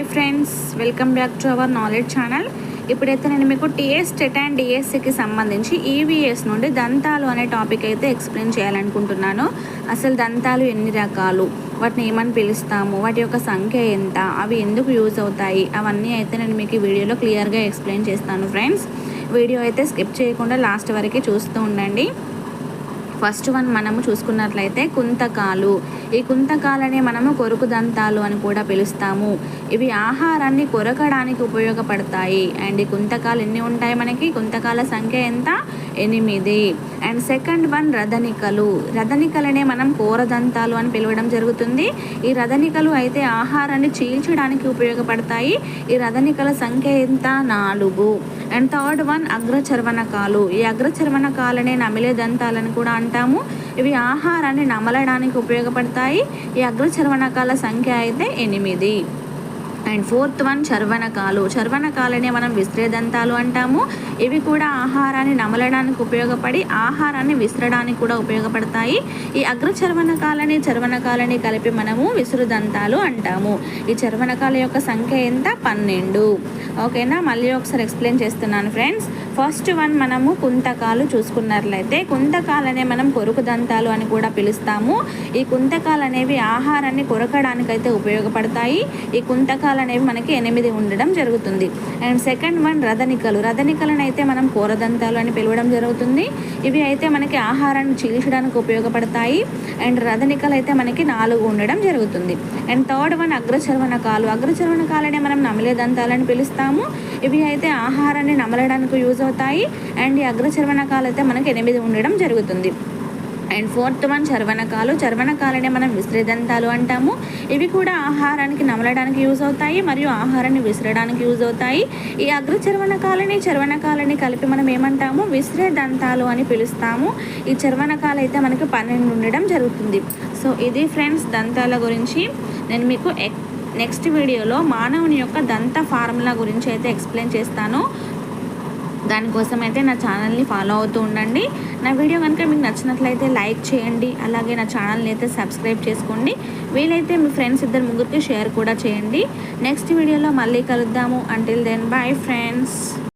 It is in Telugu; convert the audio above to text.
Hi friends welcome back to our knowledge channel. ఇప్పుడైతే నేను మీకు టీఎస్ టెట్ అండ్ డిఎస్సికి సంబంధించి ఈవీఎస్ నుండి దంతాలు అనే టాపిక్ అయితే ఎక్స్ప్లెయిన్ చేయాలనుకుంటున్నాను. అసలు దంతాలు ఎన్ని రకాలు? వాటిని ఏమని పిలుస్తాము? వాటి యొక్క సంఖ్య ఎంత? అవి ఎందుకు యూజ్ అవుతాయి? అవన్నీ అయితే నేను మీకు ఈ వీడియోలో క్లియర్గా ఎక్స్ప్లెయిన్ చేస్తాను ఫ్రెండ్స్. వీడియో అయితే స్కిప్ చేయకుండా లాస్ట్ వరకు చూస్తూ ఉండండి. ఫస్ట్ వన్ మనము చూసుకున్నట్లయితే కుంతకాలు. ఈ కుంతకాలనే మనము కొరుకు దంతాలు అని కూడా పిలుస్తాము. ఇవి ఆహారాన్ని కొరకడానికి ఉపయోగపడతాయి. అండ్ ఈ కుంతకాలు ఎన్ని ఉంటాయి మనకి? కుంతకాల సంఖ్య ఎంత? ఎనిమిది. అండ్ సెకండ్ వన్ రథనికలు రథనికలనే మనం కూరదంతాలు అని పిలవడం జరుగుతుంది. ఈ రథనికలు అయితే ఆహారాన్ని చీల్చడానికి ఉపయోగపడతాయి. ఈ రథనికల సంఖ్య ఎంత? నాలుగు. అండ్ థర్డ్ వన్ అగ్రచర్వణకాలు ఈ అగ్రచర్వణకాలనే నమిలే దంతాలని కూడా అంటాము. ఇవి ఆహారాన్ని నమలడానికి ఉపయోగపడతాయి. ఈ అగ్రచర్వణకాల సంఖ్య అయితే ఎనిమిది. అండ్ ఫోర్త్ వన్ చర్వణకాలు. చర్వణకాలనే మనం విశ్రేదంతాలు అంటాము. ఇవి కూడా ఆహారాన్ని నమలడానికి ఉపయోగపడి ఆహారాన్ని విసరడానికి కూడా ఉపయోగపడతాయి. ఈ అగ్రచర్వణకాలని చర్వణకాలని కలిపి మనము విసురుదంతాలు అంటాము. ఈ చర్వణకాల యొక్క సంఖ్య ఎంత? పన్నెండు. ఓకేనా? మళ్ళీ ఒకసారి ఎక్స్ప్లెయిన్ చేస్తున్నాను ఫ్రెండ్స్. ఫస్ట్ వన్ మనము కుంతకాలు చూసుకున్నట్లయితే కుంతకాలనే మనం కొరుకు దంతాలు అని కూడా పిలుస్తాము. ఈ కుంతకాలు అనేవి ఆహారాన్ని కొరకడానికైతే ఉపయోగపడతాయి. ఈ కుంతకాలు అనేవి మనకి ఎనిమిది ఉండడం జరుగుతుంది. అండ్ సెకండ్ వన్ రథనికలు రథనికలను అయితే మనం కూరదంతాలు అని పిలవడం జరుగుతుంది. ఇవి అయితే మనకి ఆహారాన్ని చీల్చడానికి ఉపయోగపడతాయి. అండ్ రథనికలు అయితే మనకి నాలుగు ఉండడం జరుగుతుంది. అండ్ థర్డ్ వన్ అగ్రచర్వణకాలు. అగ్రచర్వణకాలనే మనం నమిలే దంతాలని పిలుస్తాము. ఇవి అయితే ఆహారాన్ని నమలడానికి యూజ్ అవుతాయి. అండ్ ఈ అగ్రచర్వనకాలు అయితే మనకు ఎనిమిది ఉండడం జరుగుతుంది. అండ్ ఫోర్త్ వన్ చర్వణకాలు. చర్వణకాలనే మనం విసిరేదంతాలు అంటాము. ఇవి కూడా ఆహారానికి నమలడానికి యూజ్ అవుతాయి మరియు ఆహారాన్ని విసరడానికి యూజ్ అవుతాయి. ఈ అగ్ర చర్వణకాలని చర్వనకాలని కలిపి మనం ఏమంటాము? విసిరే దంతాలు అని పిలుస్తాము. ఈ చర్వణకాలు అయితే మనకి పన్నెండు ఉండడం జరుగుతుంది. సో ఇది ఫ్రెండ్స్ దంతాల గురించి. నేను మీకు నెక్స్ట్ వీడియోలో మానవుని యొక్క దంత ఫార్ములా గురించి అయితే ఎక్స్ప్లెయిన్ చేస్తాను. దానికోసం అయితే నా ఛానల్ని ఫాలో అవుతూ ఉండండి. నా వీడియో కనుక మీకు నచ్చినట్లయితే లైక్ చేయండి. అలాగే నా ఛానల్ని అయితే సబ్స్క్రైబ్ చేసుకోండి. వీలైతే మీ ఫ్రెండ్స్ ఇద్దరు ముగ్గురికి షేర్ కూడా చేయండి. నెక్స్ట్ వీడియోలో మళ్ళీ కలుద్దాము. Until then bye friends